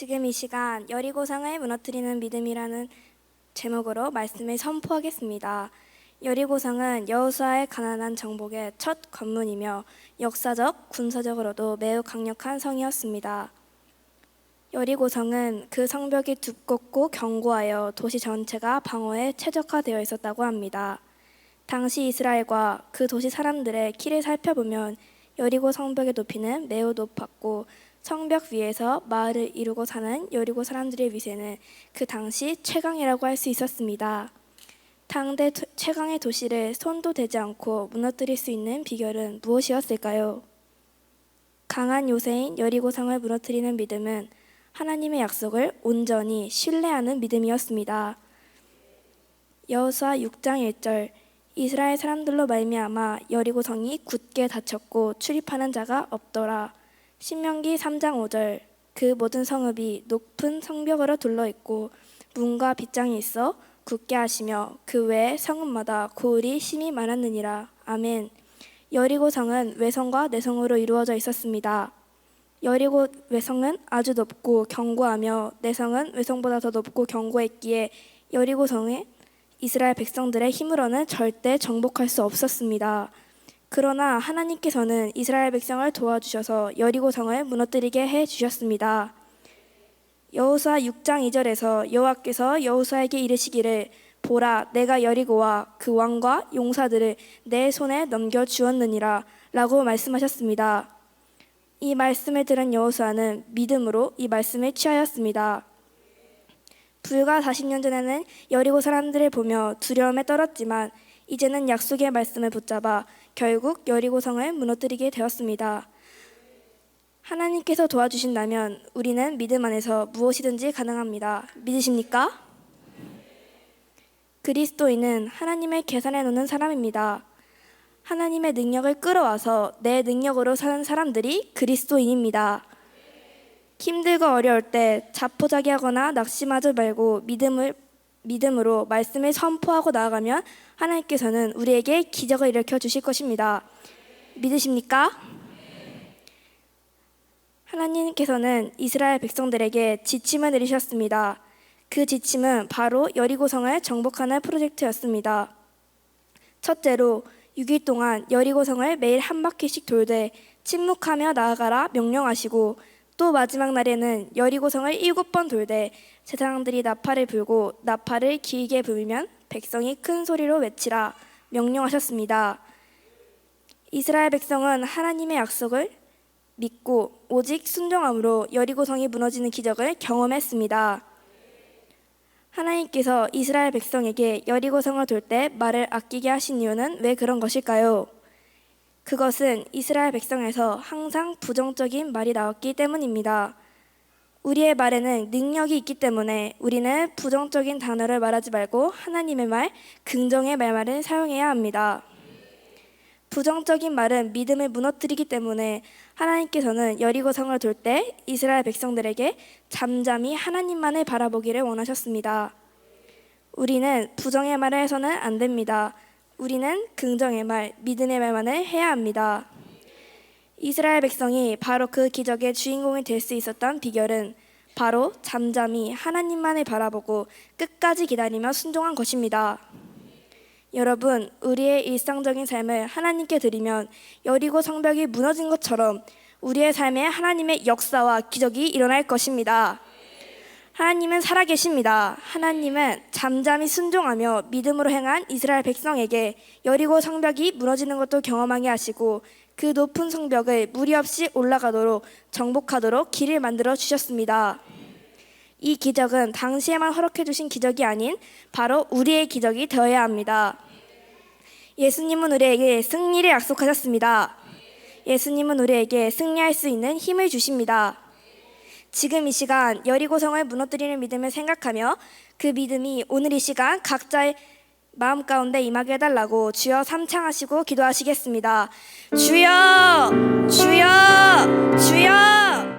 지금 이 시간 여리고성을 무너뜨리는 믿음이라는 제목으로 말씀을 선포하겠습니다. 여리고성은 여호수아의 가난한 정복의 첫 관문이며 역사적, 군사적으로도 매우 강력한 성이었습니다. 여리고성은 그 성벽이 두껍고 견고하여 도시 전체가 방어에 최적화되어 있었다고 합니다. 당시 이스라엘과 그 도시 사람들의 키를 살펴보면 여리고 성벽의 높이는 매우 높았고 성벽 위에서 마을을 이루고 사는 여리고 사람들의 위세는 그 당시 최강이라고 할 수 있었습니다. 당대 도- 최강의 도시를 손도 대지 않고 무너뜨릴 수 있는 비결은 무엇이었을까요? 강한 요새인 여리고성을 무너뜨리는 믿음은 하나님의 약속을 온전히 신뢰하는 믿음이었습니다. 여호수아 6장 1절 이스라엘 사람들로 말미암아 여리고 성이 굳게 닫혔고 출입하는 자가 없더라. 신명기 3장 5절 그 모든 성읍이 높은 성벽으로 둘러 있고 문과 빗장이 있어 굳게 하시며 그 외에 성읍마다 고을이 심히 많았느니라. 아멘. 여리고 성은 외성과 내성으로 이루어져 있었습니다. 여리고 외성은 아주 높고 견고하며 내성은 외성보다 더 높고 견고했기에 여리고 성에 이스라엘 백성들의 힘으로는 절대 정복할 수 없었습니다. 그러나 하나님께서는 이스라엘 백성을 도와주셔서 여리고 성을 무너뜨리게 해 주셨습니다. 여호수아 6장 2절에서 여호와께서 여호수아에게 이르시기를 보라 내가 여리고와 그 왕과 용사들을 내 손에 넘겨 주었느니라 라고 말씀하셨습니다. 이 말씀을 들은 여호수아는 믿음으로 이 말씀을 취하였습니다. 불과 40년 전에는 여리고 사람들을 보며 두려움에 떨었지만 이제는 약속의 말씀을 붙잡아 결국 여리고성을 무너뜨리게 되었습니다. 하나님께서 도와주신다면 우리는 믿음 안에서 무엇이든지 가능합니다. 믿으십니까? 그리스도인은 하나님을 계산해 놓는 사람입니다. 하나님의 능력을 끌어와서 내 능력으로 사는 사람들이 그리스도인입니다. 힘들고 어려울 때 자포자기하거나 낙심하지 말고 믿음을 믿음으로 말씀을 선포하고 나아가면 하나님께서는 우리에게 기적을 일으켜 주실 것입니다. 믿으십니까? 하나님께서는 이스라엘 백성들에게 지침을 내리셨습니다. 그 지침은 바로 여리고성을 정복하는 프로젝트였습니다. 첫째로 6일 동안 여리고성을 매일 한 바퀴씩 돌되 침묵하며 나아가라 명령하시고 또 마지막 날에는 여리고성을 일곱 번 돌되 제사장들이 나팔을 불고 나팔을 길게 불면 백성이 큰 소리로 외치라 명령하셨습니다. 이스라엘 백성은 하나님의 약속을 믿고 오직 순종함으로 여리고성이 무너지는 기적을 경험했습니다. 하나님께서 이스라엘 백성에게 여리고성을 돌 때 말을 아끼게 하신 이유는 왜 그런 것일까요? 그것은 이스라엘 백성에서 항상 부정적인 말이 나왔기 때문입니다. 우리의 말에는 능력이 있기 때문에 우리는 부정적인 단어를 말하지 말고 하나님의 말, 긍정의 말만을 사용해야 합니다. 부정적인 말은 믿음을 무너뜨리기 때문에 하나님께서는 여리고 성을 돌 때 이스라엘 백성들에게 잠잠히 하나님만을 바라보기를 원하셨습니다. 우리는 부정의 말을 해서는 안 됩니다. 우리는 긍정의 말, 믿음의 말만을 해야 합니다. 이스라엘 백성이 바로 그 기적의 주인공이 될 수 있었던 비결은 바로 잠잠히 하나님만을 바라보고 끝까지 기다리며 순종한 것입니다. 여러분, 우리의 일상적인 삶을 하나님께 드리면 여리고 성벽이 무너진 것처럼 우리의 삶에 하나님의 역사와 기적이 일어날 것입니다. 하나님은 살아계십니다. 하나님은 잠잠히 순종하며 믿음으로 행한 이스라엘 백성에게 여리고 성벽이 무너지는 것도 경험하게 하시고 그 높은 성벽을 무리 없이 올라가도록 정복하도록 길을 만들어 주셨습니다. 이 기적은 당시에만 허락해 주신 기적이 아닌 바로 우리의 기적이 되어야 합니다. 예수님은 우리에게 승리를 약속하셨습니다. 예수님은 우리에게 승리할 수 있는 힘을 주십니다. 지금 이 시간 여리고성을 무너뜨리는 믿음을 생각하며 그 믿음이 오늘 이 시간 각자의 마음 가운데 임하게 해달라고 주여 삼창하시고 기도하시겠습니다. 주여, 주여, 주여.